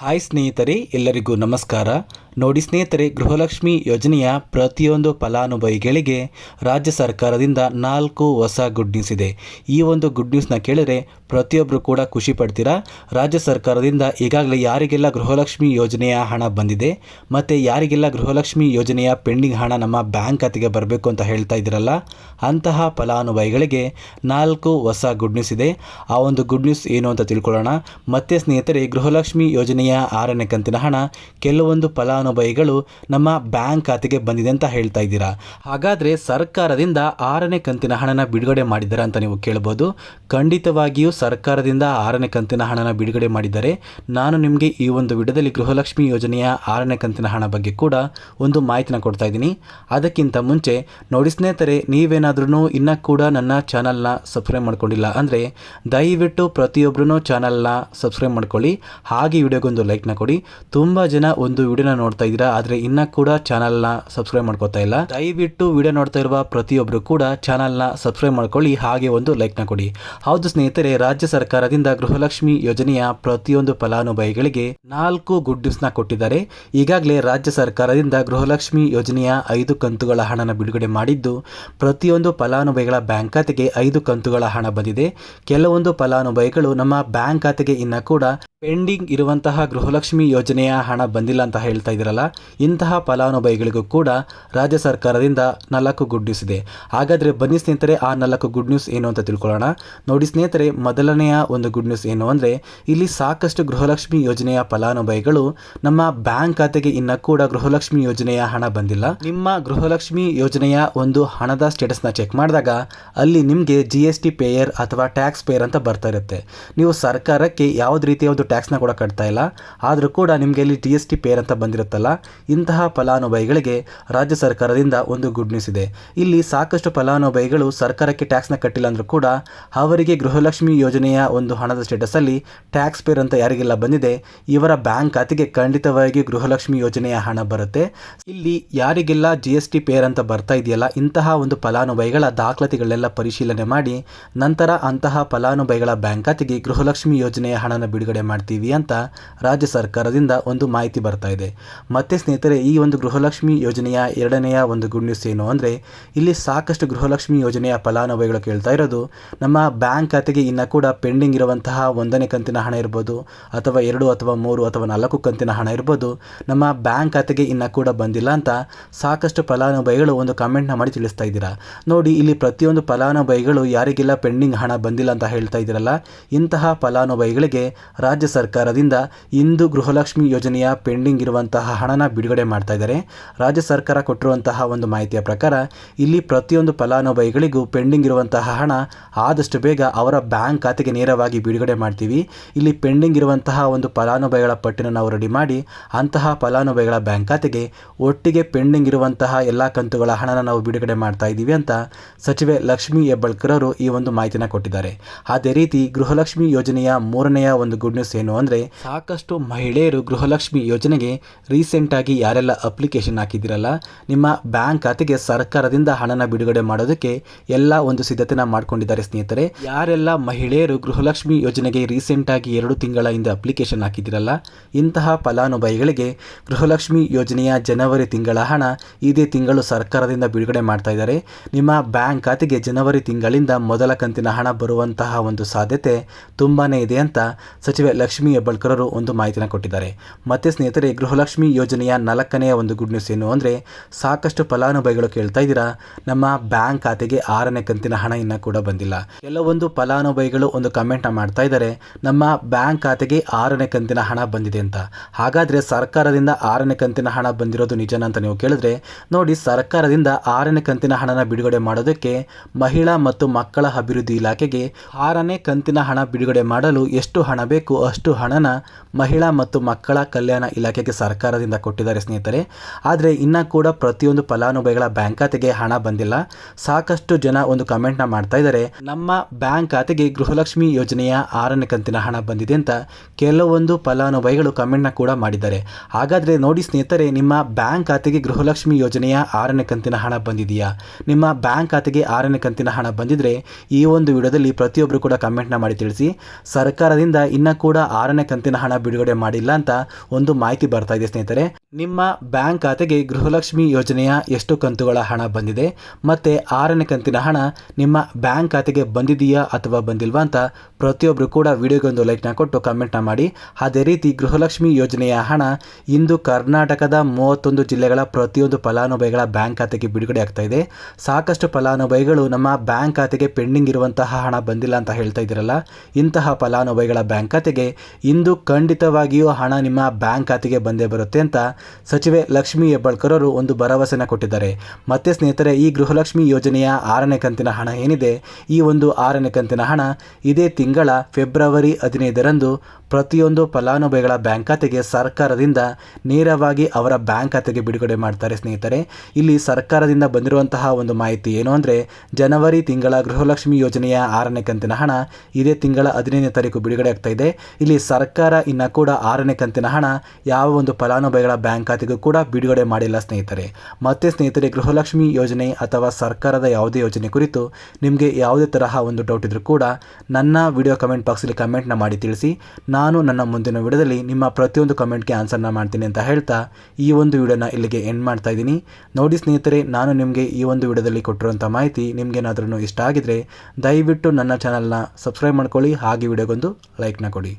Hi ಸ್ನೇಹಿತರೆ, ಎಲ್ಲರಿಗೂ ನಮಸ್ಕಾರ. ನೋಡಿ ಸ್ನೇಹಿತರೆ, ಗೃಹಲಕ್ಷ್ಮಿ ಯೋಜನೆಯ ಪ್ರತಿಯೊಂದು ಫಲಾನುಭವಿಗಳಿಗೆ ರಾಜ್ಯ ಸರ್ಕಾರದಿಂದ ನಾಲ್ಕು ಹೊಸ ಗುಡ್ ನ್ಯೂಸ್ ಇದೆ. ಈ ಒಂದು ಗುಡ್ ನ್ಯೂಸ್ನ ಕೇಳಿದ್ರೆ ಪ್ರತಿಯೊಬ್ಬರು ಕೂಡ ಖುಷಿ ಪಡ್ತೀರಾ? ರಾಜ್ಯ ಸರ್ಕಾರದಿಂದ ಈಗಾಗಲೇ ಯಾರಿಗೆಲ್ಲ ಗೃಹಲಕ್ಷ್ಮಿ ಯೋಜನೆಯ ಹಣ ಬಂದಿದೆ, ಮತ್ತು ಯಾರಿಗೆಲ್ಲ ಗೃಹಲಕ್ಷ್ಮಿ ಯೋಜನೆಯ ಪೆಂಡಿಂಗ್ ಹಣ ನಮ್ಮ ಬ್ಯಾಂಕ್ ಖಾತೆಗೆ ಬರಬೇಕು ಅಂತ ಹೇಳ್ತಾ ಇದ್ದೀರಲ್ಲ, ಅಂತಹ ಫಲಾನುಭವಿಗಳಿಗೆ ನಾಲ್ಕು ಹೊಸ ಗುಡ್ ನ್ಯೂಸ್ ಇದೆ. ಆ ಒಂದು ಗುಡ್ ನ್ಯೂಸ್ ಏನು ಅಂತ ತಿಳ್ಕೊಳ್ಳೋಣ. ಮತ್ತೆ ಸ್ನೇಹಿತರೆ, ಗೃಹಲಕ್ಷ್ಮಿ ಯೋಜನೆಯ ಆರನೇ ಕಂತಿನ ಹಣ ಕೆಲವೊಂದು ಫಲಾನುಭವಿಗಳು ನಮ್ಮ ಬ್ಯಾಂಕ್ ಖಾತೆಗೆ ಬಂದಿದೆ ಅಂತ ಹೇಳ್ತಾ ಇದ್ದೀರಾ? ಹಾಗಾದರೆ ಸರ್ಕಾರದಿಂದ ಆರನೇ ಕಂತಿನ ಹಣನ ಬಿಡುಗಡೆ ಮಾಡಿದ್ದಾರೆ ಅಂತ ನೀವು ಕೇಳ್ಬೋದು. ಖಂಡಿತವಾಗಿಯೂ ಸರ್ಕಾರದಿಂದ ಆರನೇ ಕಂತಿನ ಹಣನ ಬಿಡುಗಡೆ ಮಾಡಿದ್ದಾರೆ ನಾನು ನಿಮಗೆ ಈ ಒಂದು ವಿಡದಲ್ಲಿ ಗೃಹಲಕ್ಷ್ಮಿ ಯೋಜನೆಯ ಆರನೇ ಕಂತಿನ ಹಣ ಬಗ್ಗೆ ಕೂಡ ಒಂದು ಮಾಹಿತಿನ ಕೊಡ್ತಾ ಇದ್ದೀನಿ. ಅದಕ್ಕಿಂತ ಮುಂಚೆ ನೋಡಿ ಸ್ನೇಹಿತರೆ ನೀವೇನಾದ್ರೂ ಇನ್ನೂ ಕೂಡ ನನ್ನ ಚಾನಲ್ನ ಸಬ್ಸ್ಕ್ರೈಬ್ ಮಾಡ್ಕೊಂಡಿಲ್ಲ ಅಂದರೆ ದಯವಿಟ್ಟು ಪ್ರತಿಯೊಬ್ಬರೂ ಚಾನಲ್ನ ಸಬ್ಸ್ಕ್ರೈಬ್ ಮಾಡ್ಕೊಳ್ಳಿ. ಹಾಗೆ ವಿಡಿಯೋಗೊಂದು ಲೈಕ್ನ ಕೊಡಿ. ತುಂಬ ಜನ ಒಂದು ವಿಡಿಯೋನ ನೋಡ್ತಾ ಇದ್ದೀರಾ ಆದರೆ ಇನ್ನೂ ಕೂಡ ಚಾನಲ್ನ ಸಬ್ಸ್ಕ್ರೈಬ್ ಮಾಡ್ಕೋತಾ ಇಲ್ಲ. ದಯವಿಟ್ಟು ವಿಡಿಯೋ ನೋಡ್ತಾ ಇರುವ ಪ್ರತಿಯೊಬ್ಬರು ಕೂಡ ಚಾನಲ್ನ ಸಬ್ಸ್ಕ್ರೈಬ್ ಮಾಡ್ಕೊಳ್ಳಿ. ಹಾಗೆ ಒಂದು ಲೈಕ್ನ ಕೊಡಿ. ಹೌದು ಸ್ನೇಹಿತರೆ ರಾಜ್ಯ ಸರ್ಕಾರದಿಂದ ಗೃಹಲಕ್ಷ್ಮಿ ಯೋಜನೆಯ ಪ್ರತಿಯೊಂದು ಫಲಾನುಭವಿಗಳಿಗೆ ನಾಲ್ಕು ಗುಡ್ ನ್ಯೂಸ್ನ ಕೊಟ್ಟಿದ್ದಾರೆ. ಈಗಾಗಲೇ ರಾಜ್ಯ ಸರ್ಕಾರದಿಂದ ಗೃಹಲಕ್ಷ್ಮಿ ಯೋಜನೆಯ ಐದು ಕಂತುಗಳ ಹಣನ ಬಿಡುಗಡೆ ಮಾಡಿದ್ದು, ಪ್ರತಿಯೊಂದು ಫಲಾನುಭವಿಗಳ ಬ್ಯಾಂಕ್ ಖಾತೆಗೆ ಐದು ಕಂತುಗಳ ಹಣ ಬಂದಿದೆ. ಕೆಲವೊಂದು ಫಲಾನುಭವಿಗಳು ನಮ್ಮ ಬ್ಯಾಂಕ್ ಖಾತೆಗೆ ಇನ್ನ ಕೂಡ ಪೆಂಡಿಂಗ್ ಇರುವಂತಹ ಗೃಹಲಕ್ಷ್ಮಿ ಯೋಜನೆಯ ಹಣ ಬಂದಿಲ್ಲ ಅಂತ ಹೇಳ್ತಾ ಇದ್ದೀರಲ್ಲ, ಇಂತಹ ಫಲಾನುಭವಿಗಳಿಗೂ ಕೂಡ ರಾಜ್ಯ ಸರ್ಕಾರದಿಂದ ನಾಲ್ಕು ಗುಡ್ ನ್ಯೂಸ್ ಇದೆ. ಹಾಗಾದ್ರೆ ಬನ್ನಿ ಸ್ನೇಹಿತರೆ, ಆ ನಾಲ್ಕು ಗುಡ್ ನ್ಯೂಸ್ ಏನು ಅಂತ ತಿಳ್ಕೊಳ್ಳೋಣ. ನೋಡಿ ಸ್ನೇಹಿತರೆ ಮೊದಲನೆಯ ಒಂದು ಗುಡ್ ನ್ಯೂಸ್ ಏನು ಅಂದರೆ, ಇಲ್ಲಿ ಸಾಕಷ್ಟು ಗೃಹಲಕ್ಷ್ಮಿ ಯೋಜನೆಯ ಫಲಾನುಭವಿಗಳು ನಮ್ಮ ಬ್ಯಾಂಕ್ ಖಾತೆಗೆ ಇನ್ನ ಕೂಡ ಗೃಹಲಕ್ಷ್ಮಿ ಯೋಜನೆಯ ಹಣ ಬಂದಿಲ್ಲ. ನಿಮ್ಮ ಗೃಹಲಕ್ಷ್ಮಿ ಯೋಜನೆಯ ಒಂದು ಹಣದ ಸ್ಟೇಟಸ್ನ ಚೆಕ್ ಮಾಡಿದಾಗ, ಅಲ್ಲಿ ನಿಮಗೆ ಜಿ ಎಸ್ ಟಿ ಪೇಯರ್ ಅಥವಾ ಟ್ಯಾಕ್ಸ್ ಪೇಯರ್ ಅಂತ ಬರ್ತಾ ಇರುತ್ತೆ. ನೀವು ಸರ್ಕಾರಕ್ಕೆ ಯಾವುದೇ ರೀತಿಯ ಒಂದು ಟ್ಯಾಕ್ಸ್ನ ಕೂಡ ಕಟ್ತಾ ಇಲ್ಲ. ಆದರೂ ಕೂಡ ನಿಮಗೆ ಇಲ್ಲಿ ಜಿ ಎಸ್ ಟಿ ಪೇರ್ ಅಂತ ಬಂದಿರುತ್ತಲ್ಲ, ಇಂತಹ ಫಲಾನುಭವಿಗಳಿಗೆ ರಾಜ್ಯ ಸರ್ಕಾರದಿಂದ ಒಂದು ಗುಡ್ ನ್ಯೂಸ್ ಇದೆ. ಇಲ್ಲಿ ಸಾಕಷ್ಟು ಫಲಾನುಭವಿಗಳು ಸರ್ಕಾರಕ್ಕೆ ಟ್ಯಾಕ್ಸ್ನ ಕಟ್ಟಿಲ್ಲ ಅಂದರೂ ಕೂಡ, ಅವರಿಗೆ ಗೃಹಲಕ್ಷ್ಮಿ ಯೋಜನೆಯ ಒಂದು ಹಣದ ಸ್ಟೇಟಸಲ್ಲಿ ಟ್ಯಾಕ್ಸ್ ಪೇರ್ ಅಂತ ಯಾರಿಗೆಲ್ಲ ಬಂದಿದೆ, ಇವರ ಬ್ಯಾಂಕ್ ಖಾತೆಗೆ ಖಂಡಿತವಾಗಿ ಗೃಹಲಕ್ಷ್ಮಿ ಯೋಜನೆಯ ಹಣ ಬರುತ್ತೆ. ಇಲ್ಲಿ ಯಾರಿಗೆಲ್ಲ ಜಿ ಎಸ್ ಟಿ ಪೇರ್ ಅಂತ ಬರ್ತಾ ಇದೆಯಲ್ಲ, ಇಂತಹ ಒಂದು ಫಲಾನುಭವಿಗಳ ದಾಖಲಾತಿಗಳೆಲ್ಲ ಪರಿಶೀಲನೆ ಮಾಡಿ, ನಂತರ ಅಂತಹ ಫಲಾನುಭವಿಗಳ ಬ್ಯಾಂಕ್ ಖಾತೆಗೆ ಗೃಹಲಕ್ಷ್ಮಿ ಯೋಜನೆಯ ಹಣನ ಬಿಡುಗಡೆ ಮಾಡ್ತೀವಿ ಅಂತ ರಾಜ್ಯ ಸರ್ಕಾರದಿಂದ ಒಂದು ಮಾಹಿತಿ ಬರ್ತಾ ಇದೆ. ಮತ್ತೆ ಸ್ನೇಹಿತರೆ, ಈ ಒಂದು ಗೃಹಲಕ್ಷ್ಮಿ ಯೋಜನೆಯ ಎರಡನೆಯ ಒಂದು ಗುಡ್ ನ್ಯೂಸ್ ಏನು ಅಂದರೆ, ಇಲ್ಲಿ ಸಾಕಷ್ಟು ಗೃಹಲಕ್ಷ್ಮಿ ಯೋಜನೆಯ ಫಲಾನುಭವಿಗಳು ಕೇಳ್ತಾ ಇರೋದು, ನಮ್ಮ ಬ್ಯಾಂಕ್ ಖಾತೆಗೆ ಇನ್ನು ಕೂಡ ಪೆಂಡಿಂಗ್ ಇರುವಂತಹ ಒಂದನೇ ಕಂತಿನ ಹಣ ಇರ್ಬೋದು, ಅಥವಾ ಎರಡು ಅಥವಾ ಮೂರು ಅಥವಾ ನಾಲ್ಕು ಕಂತಿನ ಹಣ ಇರ್ಬೋದು, ನಮ್ಮ ಬ್ಯಾಂಕ್ ಖಾತೆಗೆ ಇನ್ನು ಕೂಡ ಬಂದಿಲ್ಲ ಅಂತ ಸಾಕಷ್ಟು ಫಲಾನುಭವಿಗಳು ಒಂದು ಕಮೆಂಟ್ನ ಮಾಡಿ ತಿಳಿಸ್ತಾ ಇದ್ದೀರಾ. ನೋಡಿ, ಇಲ್ಲಿ ಪ್ರತಿಯೊಂದು ಫಲಾನುಭವಿಗಳು ಯಾರಿಗೆಲ್ಲ ಪೆಂಡಿಂಗ್ ಹಣ ಬಂದಿಲ್ಲ ಅಂತ ಹೇಳ್ತಾ ಇದ್ದೀರಲ್ಲ, ಇಂತಹ ಫಲಾನುಭವಿಗಳಿಗೆ ರಾಜ್ಯ ಸರ್ಕಾರದಿಂದ ಇಂದು ಗೃಹಲಕ್ಷ್ಮಿ ಯೋಜನೆಯ ಪೆಂಡಿಂಗ್ ಇರುವಂತಹ ಹಣನ ಬಿಡುಗಡೆ ಮಾಡ್ತಾ ಇದ್ದಾರೆ. ರಾಜ್ಯ ಸರ್ಕಾರ ಕೊಟ್ಟಿರುವಂತಹ ಒಂದು ಮಾಹಿತಿಯ ಪ್ರಕಾರ, ಇಲ್ಲಿ ಪ್ರತಿಯೊಂದು ಫಲಾನುಭವಿಗಳಿಗೂ ಪೆಂಡಿಂಗ್ ಇರುವಂತಹ ಹಣ ಆದಷ್ಟು ಬೇಗ ಅವರ ಬ್ಯಾಂಕ್ ಖಾತೆಗೆ ನೇರವಾಗಿ ಬಿಡುಗಡೆ ಮಾಡ್ತೀವಿ. ಇಲ್ಲಿ ಪೆಂಡಿಂಗ್ ಇರುವಂತಹ ಒಂದು ಫಲಾನುಭವಿಗಳ ಪಟ್ಟಿನ ನಾವು ರೆಡಿ ಮಾಡಿ, ಅಂತಹ ಫಲಾನುಭವಿಗಳ ಬ್ಯಾಂಕ್ ಖಾತೆಗೆ ಒಟ್ಟಿಗೆ ಪೆಂಡಿಂಗ್ ಇರುವಂತಹ ಎಲ್ಲ ಕಂತುಗಳ ಹಣನ ನಾವು ಬಿಡುಗಡೆ ಮಾಡ್ತಾ ಇದ್ದೀವಿ ಅಂತ ಸಚಿವೆ ಲಕ್ಷ್ಮೀ ಹೆಬ್ಬಳ್ಕರ್ ಅವರು ಈ ಒಂದು ಮಾಹಿತಿನ ಕೊಟ್ಟಿದ್ದಾರೆ. ಅದೇ ರೀತಿ ಗೃಹಲಕ್ಷ್ಮಿ ಯೋಜನೆಯ ಮೂರನೆಯ ಒಂದು ಗುಡ್ ನ್ಯೂಸ್ ಏನು ಅಂದರೆ, ಸಾಕಷ್ಟು ಮಹಿಳೆಯರು ಗೃಹಲಕ್ಷ್ಮಿ ಯೋಜನೆಗೆ ರೀಸೆಂಟ್ ಆಗಿ ಯಾರೆಲ್ಲ ಅಪ್ಲಿಕೇಶನ್ ಹಾಕಿದಿರಲ್ಲ ನಿಮ್ಮ ಬ್ಯಾಂಕ್ ಖಾತೆಗೆ ಸರ್ಕಾರದಿಂದ ಹಣನ ಬಿಡುಗಡೆ ಮಾಡೋದಕ್ಕೆ ಎಲ್ಲ ಒಂದು ಸಿದ್ಧತೆನ ಮಾಡ್ಕೊಂಡಿದ್ದಾರೆ ಸ್ನೇಹಿತರೆ. ಯಾರೆಲ್ಲ ಮಹಿಳೆಯರು ಗೃಹಲಕ್ಷ್ಮಿ ಯೋಜನೆಗೆ ರೀಸೆಂಟಾಗಿ ಎರಡು ತಿಂಗಳ ಹಿಂದೆ ಅಪ್ಲಿಕೇಶನ್ ಹಾಕಿದಿರಲ್ಲ ಇಂತಹ ಫಲಾನುಭವಿಗಳಿಗೆ ಗೃಹಲಕ್ಷ್ಮಿ ಯೋಜನೆಯ ಜನವರಿ ತಿಂಗಳ ಹಣ ಇದೇ ತಿಂಗಳು ಸರ್ಕಾರದಿಂದ ಬಿಡುಗಡೆ ಮಾಡ್ತಾ ಇದ್ದಾರೆ. ನಿಮ್ಮ ಬ್ಯಾಂಕ್ ಖಾತೆಗೆ ಜನವರಿ ತಿಂಗಳಿಂದ ಮೊದಲ ಕಂತಿನ ಹಣ ಬರುವಂತಹ ಒಂದು ಸಾಧ್ಯತೆ ತುಂಬಾನೇ ಇದೆ ಅಂತ ಸಚಿವೆ ಲಕ್ಷ್ಮೀ ಹೆಬ್ಬಾಳ್ಕರರು ಒಂದು ಮಾಹಿತಿನ ಕೊಟ್ಟಿದ್ದಾರೆ. ಮತ್ತೆ ಸ್ನೇಹಿತರೆ, ಗೃಹಲಕ್ಷ್ಮಿ ಯೋಜನೆಯ ನಾಲ್ಕನೆಯ ಒಂದು ಗುಡ್ ನ್ಯೂಸ್ ಏನು ಅಂದರೆ ಸಾಕಷ್ಟು ಫಲಾನುಭವಿಗಳು ಕೇಳ್ತಾ ಇದ್ದೀರಾ, ನಮ್ಮ ಬ್ಯಾಂಕ್ ಖಾತೆಗೆ ಆರನೇ ಕಂತಿನ ಹಣ ಇನ್ನೂ ಕೂಡ ಬಂದಿಲ್ಲ. ಕೆಲವೊಂದು ಫಲಾನುಭವಿಗಳು ಒಂದು ಕಮೆಂಟ್ನ ಮಾಡ್ತಾ ಇದ್ದಾರೆ, ನಮ್ಮ ಬ್ಯಾಂಕ್ ಖಾತೆಗೆ ಆರನೇ ಕಂತಿನ ಹಣ ಬಂದಿದೆ ಅಂತ. ಹಾಗಾದರೆ ಸರ್ಕಾರದಿಂದ ಆರನೇ ಕಂತಿನ ಹಣ ಬಂದಿರೋದು ನಿಜನ ಅಂತ ನೀವು ಕೇಳಿದ್ರೆ, ನೋಡಿ ಸರ್ಕಾರದಿಂದ ಆರನೇ ಕಂತಿನ ಹಣನ ಬಿಡುಗಡೆ ಮಾಡೋದಕ್ಕೆ ಮಹಿಳಾ ಮತ್ತು ಮಕ್ಕಳ ಅಭಿವೃದ್ಧಿ ಇಲಾಖೆಗೆ ಆರನೇ ಕಂತಿನ ಹಣ ಬಿಡುಗಡೆ ಮಾಡಲು ಎಷ್ಟು ಹಣ ಬೇಕು ಅಷ್ಟು ಹಣನ ಮಹಿಳಾ ಮತ್ತು ಮಕ್ಕಳ ಕಲ್ಯಾಣ ಇಲಾಖೆಗೆ ಸರ್ಕಾರದಿಂದ ಕೊಟ್ಟಿದ್ದಾರೆ ಸ್ನೇಹಿತರೆ. ಆದರೆ ಇನ್ನೂ ಕೂಡ ಪ್ರತಿಯೊಂದು ಫಲಾನುಭವಿಗಳ ಬ್ಯಾಂಕ್ ಖಾತೆಗೆ ಹಣ ಬಂದಿಲ್ಲ. ಸಾಕಷ್ಟು ಜನ ಒಂದು ಕಮೆಂಟ್ನ ಮಾಡ್ತಾ ಇದ್ದಾರೆ, ನಮ್ಮ ಬ್ಯಾಂಕ್ ಖಾತೆಗೆ ಗೃಹಲಕ್ಷ್ಮಿ ಯೋಜನೆಯ ಆರನೇ ಕಂತಿನ ಹಣ ಬಂದಿದೆ ಅಂತ ಕೆಲವೊಂದು ಫಲಾನುಭವಿಗಳು ಕಮೆಂಟ್ನ ಕೂಡ ಮಾಡಿದ್ದಾರೆ. ಹಾಗಾದರೆ ನೋಡಿ ಸ್ನೇಹಿತರೆ, ನಿಮ್ಮ ಬ್ಯಾಂಕ್ ಖಾತೆಗೆ ಗೃಹಲಕ್ಷ್ಮಿ ಯೋಜನೆಯ ಆರನೇ ಕಂತಿನ ಹಣ ಬಂದಿದೆಯಾ? ನಿಮ್ಮ ಬ್ಯಾಂಕ್ ಖಾತೆಗೆ ಆರನೇ ಕಂತಿನ ಹಣ ಬಂದಿದ್ರೆ ಈ ಒಂದು ವಿಡಿಯೋದಲ್ಲಿ ಪ್ರತಿಯೊಬ್ಬರು ಕೂಡ ಕಮೆಂಟ್ನ ಮಾಡಿ ತಿಳಿಸಿ. ಸರ್ಕಾರದಿಂದ ಇನ್ನೂ ಕೂಡ ಆರನೇ ಕಂತಿನ ಹಣ ಬಿಡುಗಡೆ ಮಾಡಿಲ್ಲ ಅಂತ ಒಂದು ಮಾಹಿತಿ ಬರ್ತಾ ಇದೆ ಸ್ನೇಹಿತರೆ. ನಿಮ್ಮ ಬ್ಯಾಂಕ್ ಖಾತೆಗೆ ಗೃಹಲಕ್ಷ್ಮಿ ಯೋಜನೆಯ ಎಷ್ಟು ಕಂತುಗಳ ಹಣ ಬಂದಿದೆ? ಮತ್ತೆ ಆರನೇ ಕಂತಿನ ಹಣ ನಿಮ್ಮ ಬ್ಯಾಂಕ್ ಖಾತೆಗೆ ಬಂದಿದೆಯಾ ಅಥವಾ ಬಂದಿಲ್ವಾ? ಅಂತ ಪ್ರತಿಯೊಬ್ಬರು ಕೂಡ ವಿಡಿಯೋಗೊಂದು ಲೈಕ್ನ ಕೊಟ್ಟು ಕಮೆಂಟ್ನ ಮಾಡಿ. ಅದೇ ರೀತಿ ಗೃಹಲಕ್ಷ್ಮಿ ಯೋಜನೆಯ ಹಣ ಇಂದು ಕರ್ನಾಟಕದ ಮೂವತ್ತೊಂದು ಜಿಲ್ಲೆಗಳ ಪ್ರತಿಯೊಂದು ಫಲಾನುಭವಿಗಳ ಬ್ಯಾಂಕ್ ಖಾತೆಗೆ ಬಿಡುಗಡೆ ಆಗ್ತಾ ಇದೆ. ಸಾಕಷ್ಟು ಫಲಾನುಭವಿಗಳು ನಮ್ಮ ಬ್ಯಾಂಕ್ ಖಾತೆಗೆ ಪೆಂಡಿಂಗ್ ಇರುವಂತಹ ಹಣ ಬಂದಿಲ್ಲ ಅಂತ ಹೇಳ್ತಾ ಇದ್ದೀರಲ್ಲ? ಇಂತಹ ಫಲಾನುಭವಿಗಳ ಬ್ಯಾಂಕ್ ಖಾತೆಗೆ ಇಂದು ಖಂಡಿತವಾಗಿಯೂ ಹಣ ನಿಮ್ಮ ಬ್ಯಾಂಕ್ ಖಾತೆಗೆ ಬಂದೇ ಬರುತ್ತೆ ಅಂತ ಸಚಿವೆ ಲಕ್ಷ್ಮಿ ಹೆಬ್ಬಾಳ್ಕರ್ ಅವರು ಒಂದು ಭರವಸೆನ ಕೊಟ್ಟಿದ್ದಾರೆ. ಮತ್ತೆ ಸ್ನೇಹಿತರೆ, ಈ ಗೃಹಲಕ್ಷ್ಮಿ ಯೋಜನೆಯ ಆರನೇ ಕಂತಿನ ಹಣ ಏನಿದೆ? ಈ ಒಂದು ಆರನೇ ಕಂತಿನ ಹಣ ಇದೇ ತಿಂಗಳ ಫೆಬ್ರವರಿ ಹದಿನೈದರಂದು ಪ್ರತಿಯೊಂದು ಫಲಾನುಭವಿಗಳ ಬ್ಯಾಂಕ್ ಖಾತೆಗೆ ಸರ್ಕಾರದಿಂದ ನೇರವಾಗಿ ಅವರ ಬ್ಯಾಂಕ್ ಖಾತೆಗೆ ಬಿಡುಗಡೆ ಮಾಡ್ತಾರೆ ಸ್ನೇಹಿತರೆ. ಇಲ್ಲಿ ಸರ್ಕಾರದಿಂದ ಬಂದಿರುವಂತಹ ಒಂದು ಮಾಹಿತಿ ಏನು ಅಂದರೆ, ಜನವರಿ ತಿಂಗಳ ಗೃಹಲಕ್ಷ್ಮಿ ಯೋಜನೆಯ ಆರನೇ ಕಂತಿನ ಹಣ ಇದೇ ತಿಂಗಳ ಹದಿನೈದನೇ ತಾರೀಕು ಬಿಡುಗಡೆ ಆಗ್ತಾ ಇದೆ. ಇಲ್ಲಿ ಸರ್ಕಾರ ಇನ್ನು ಕೂಡ ಆರನೇ ಕಂತಿನ ಹಣ ಯಾವ ಒಂದು ಫಲಾನುಭವಿಗಳ ಬ್ಯಾಂಕ್ ಖಾತೆಗೂ ಕೂಡ ಬಿಡುಗಡೆ ಮಾಡಿಲ್ಲ ಸ್ನೇಹಿತರೆ. ಮತ್ತೆ ಸ್ನೇಹಿತರೆ, ಗೃಹಲಕ್ಷ್ಮಿ ಯೋಜನೆ ಅಥವಾ ಸರ್ಕಾರದ ಯಾವುದೇ ಯೋಜನೆ ಕುರಿತು ನಿಮಗೆ ಯಾವುದೇ ತರಹ ಒಂದು ಡೌಟ್ ಇದ್ರೂ ಕೂಡ ನನ್ನ ವಿಡಿಯೋ ಕಮೆಂಟ್ ಬಾಕ್ಸಲ್ಲಿ ಕಮೆಂಟ್ನ ಮಾಡಿ ತಿಳಿಸಿ. ನಾನು ನನ್ನ ಮುಂದಿನ ವಿಡಿಯೋದಲ್ಲಿ ನಿಮ್ಮ ಪ್ರತಿಯೊಂದು ಕಮೆಂಟ್ಗೆ ಆನ್ಸರ್ನ ಮಾಡ್ತೀನಿ ಅಂತ ಹೇಳ್ತಾ ಈ ಒಂದು ವಿಡಿಯೋನ ಇಲ್ಲಿಗೆ ಎಂಡ್ ಮಾಡ್ತಾ ಇದ್ದೀನಿ. ನೋಡಿ ಸ್ನೇಹಿತರೆ, ನಾನು ನಿಮಗೆ ಈ ಒಂದು ವಿಡಿಯೋದಲ್ಲಿ ಕೊಟ್ಟಿರುವಂಥ ಮಾಹಿತಿ ನಿಮಗೇನಾದ್ರೂ ಇಷ್ಟ ಆಗಿದ್ರೆ ದಯವಿಟ್ಟು ನನ್ನ ಚಾನಲ್ನ ಸಬ್ಸ್ಕ್ರೈಬ್ ಮಾಡ್ಕೊಳ್ಳಿ, ಹಾಗೆ ವಿಡಿಯೋಗೊಂದು ಲೈಕ್ನ ಕೊಡಿ.